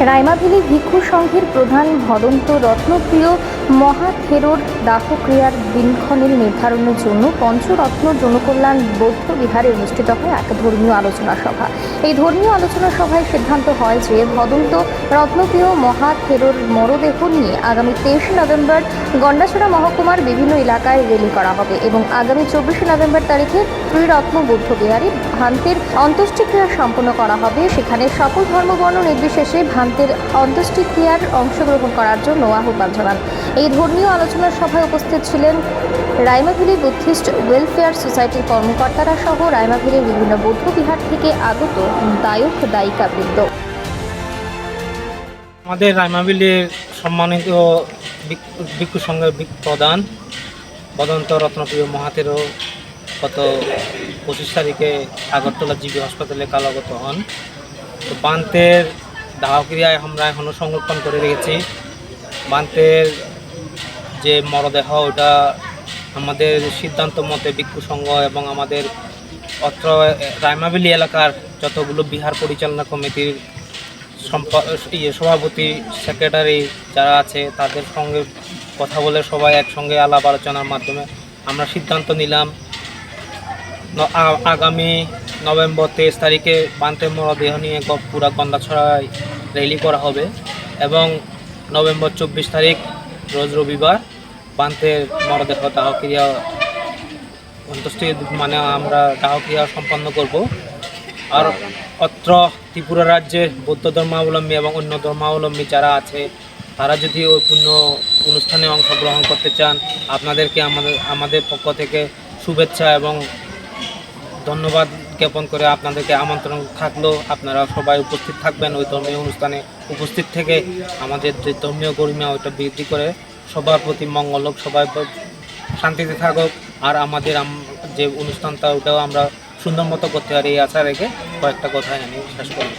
রাইমাভিলি ভিক্ষু সংঘের প্রধান ভদন্ত রত্নপ্রিয় মহাথেরোর দাহক্রিয়ার দিনক্ষণের নির্ধারণের জন্য পঞ্চরত্ন জনকল্যাণ বৌদ্ধ বিহারে অনুষ্ঠিত হয় এক ধর্মীয় আলোচনা সভা। এই ধর্মীয় আলোচনা সভায় সিদ্ধান্ত হয় যে ভদন্ত রত্নপ্রিয় মহাথেরোর মরদেহ নিয়ে আগামী তেইশে নভেম্বর গন্ডাছড়া মহকুমার বিভিন্ন এলাকায় রেলি করা হবে এবং আগামী চব্বিশে নভেম্বর তারিখে ত্রিরত্ন বৌদ্ধ বিহারে ভান্তের অন্ত্যেষ্টিক্রিয়া সম্পন্ন করা হবে। সেখানে সকল ধর্মবর্ণ নির্বিশেষে ভান্তের অন্ত্যেষ্টিক্রিয়ার অংশগ্রহণ করার জন্য আহ্বান জানান। এই ধর্মীয় আলোচনা সভায় উপস্থিত ছিলেন রাইমাভিলি বুদ্ধিস্ট ওয়েলফেয়ার সোসাইটির কর্মকর্তারা সহ রাইমাভিলির বিভিন্ন বৌদ্ধ বিহার থেকে আগত দায়ক দায়িকা বৃন্দ আমাদের রাইমাবিলির সম্মানিত ভিক- ভিক্ষু সংঘের প্রধান বদন্ত রত্নপ্রিয় মহাতেরও গত পঁচিশ তারিখে আগরতলা জিবি হাসপাতালে কালাগত হন। তো বান্তের দাহক্রিয়ায় আমরা এখনও সংরক্ষণ করে রেখেছি। বান্তের যে মরদেহ, ওটা আমাদের সিদ্ধান্ত মতে ভিক্ষু সংঘ এবং আমাদের অত্র রাইমাবিলি এলাকার যতগুলো বিহার পরিচালনা কমিটির ইয়ে সভাপতি সেক্রেটারি যারা আছে, তাদের সঙ্গে কথা বলে সবাই একসঙ্গে আলাপ আলোচনার মাধ্যমে আমরা সিদ্ধান্ত নিলাম আগামী নভেম্বর তেইশ তারিখে বান্তে মরদেহ নিয়ে পুরা গন্ডাছড়ায় র্যালি করা হবে এবং নভেম্বর চব্বিশ তারিখ রোজ রবিবার বান্তের মরদেহ দাহক্রিয়া অন্ত্যেষ্টি মানে আমরা দাহক্রিয়া সম্পন্ন করব। আর অত্র ত্রিপুরা রাজ্যের বৌদ্ধ ধর্মাবলম্বী এবং অন্য ধর্মাবলম্বী যারা আছে, তারা যদি ওই পূর্ণ অনুষ্ঠানে অংশগ্রহণ করতে চান, আপনাদেরকে আমাদের আমাদের পক্ষ থেকে শুভেচ্ছা এবং ধন্যবাদ জ্ঞাপন করে আপনাদেরকে আমন্ত্রণ থাকল। আপনারা সবাই উপস্থিত থাকবেন ওই ধর্মীয় অনুষ্ঠানে। উপস্থিত থেকে আমাদের যে ধর্মীয় গরিমা, ওইটা বৃদ্ধি করে সবার প্রতি মঙ্গল হোক, সবাই শান্তিতে থাকুক। আর আমাদের যে অনুষ্ঠানটা, ওটাও আমরা সুন্দর মতো করতে পারি। এই আশা রেখে কয়েকটা কথা আমি শেষ করব